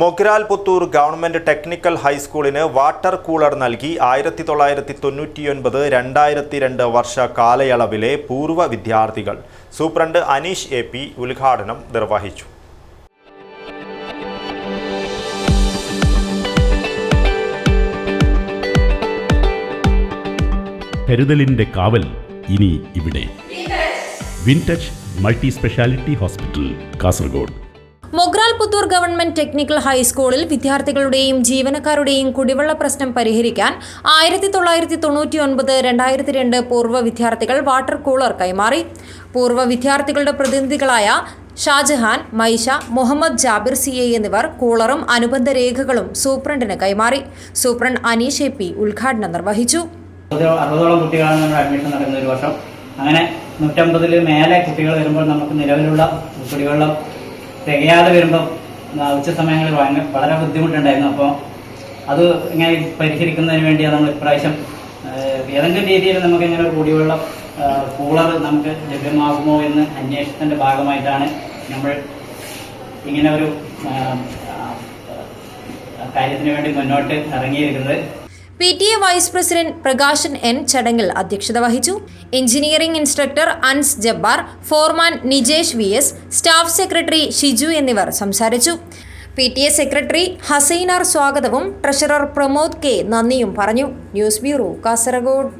Mogral Puthur government technical ഹൈസ്കൂളിന് water cooler നൽകി ആയിരത്തി തൊള്ളായിരത്തി തൊണ്ണൂറ്റിയൊൻപത് രണ്ടായിരത്തി രണ്ട് വർഷ കാലയളവിലെ പൂർവ വിദ്യാർത്ഥികൾ. സൂപ്രണ്ട് അനീഷ് എ പി ഉദ്ഘാടനം നിർവഹിച്ചു. കരുതലിന്റെ കാവൽ ഇനി ഇവിടെ. Wintouch multi speciality hospital Kasaragod. Mogral Puthur government technical ഹൈസ്കൂളിൽ വിദ്യാർത്ഥികളുടെയും ജീവനക്കാരുടെയും കുടിവെള്ള പ്രശ്നം പരിഹരിക്കാൻ ആയിരത്തി തൊള്ളായിരത്തി തൊണ്ണൂറ്റി ഒൻപത് രണ്ടായിരത്തി രണ്ട് പൂർവ വിദ്യാർത്ഥികൾ വാട്ടർ കൂളർ കൈമാറി. പൂർവ വിദ്യാർത്ഥികളുടെ പ്രതിനിധികളായ ഷാജഹാൻ മൈഷ മുഹമ്മദ് ജാബിർ സി എ എന്നിവർ കൂളറും അനുബന്ധ രേഖകളും സൂപ്രണ്ടിന് കൈമാറി. സൂപ്രണ്ട് അനീഷ് എ പി ഉദ്ഘാടനം നിർവഹിച്ചു. അറുപതോ- അറുപതോളം കുട്ടികളാണ് അഡ്മിഷൻ നടക്കുന്ന ഒരു വർഷം. അങ്ങനെ നൂറ്റമ്പതിൽ മേലെ കുട്ടികൾ വരുമ്പോൾ നമുക്ക് നിലവിലുള്ള കുടിവെള്ളം തികയാതെ വരുമ്പോൾ ഉച്ച സമയങ്ങളിൽ ഭയങ്കര വളരെ ബുദ്ധിമുട്ടുണ്ടായിരുന്നു. അപ്പോൾ അത് ഇങ്ങനെ പരിഹരിക്കുന്നതിന് വേണ്ടിയാണ് നമ്മൾ ഇപ്രാവശ്യം ഏതെങ്കിലും രീതിയിൽ നമുക്ക് ഇങ്ങനെ കുടിവെള്ളം കൂളർ നമുക്ക് ലഭ്യമാകുമോ എന്ന് അന്വേഷണത്തിന്റെ ഭാഗമായിട്ടാണ് നമ്മൾ ഇങ്ങനെ ഒരു കാര്യത്തിന് വേണ്ടി മുന്നോട്ട് ഇറങ്ങിയിരിക്കുന്നത്. P T A vice president Prakashan N ചടങ്ങിൽ അധ്യക്ഷത വഹിച്ചു. Engineering instructor Ans Jabbar foreman Nijesh V S staff secretary Shiju എന്നിവർ സംസാരിച്ചു. P T A secretary Hasainar സ്വാഗതവും ട്രഷറർ പ്രമോദ് കെ നന്ദിയും പറഞ്ഞു. News bureau Kasaragod.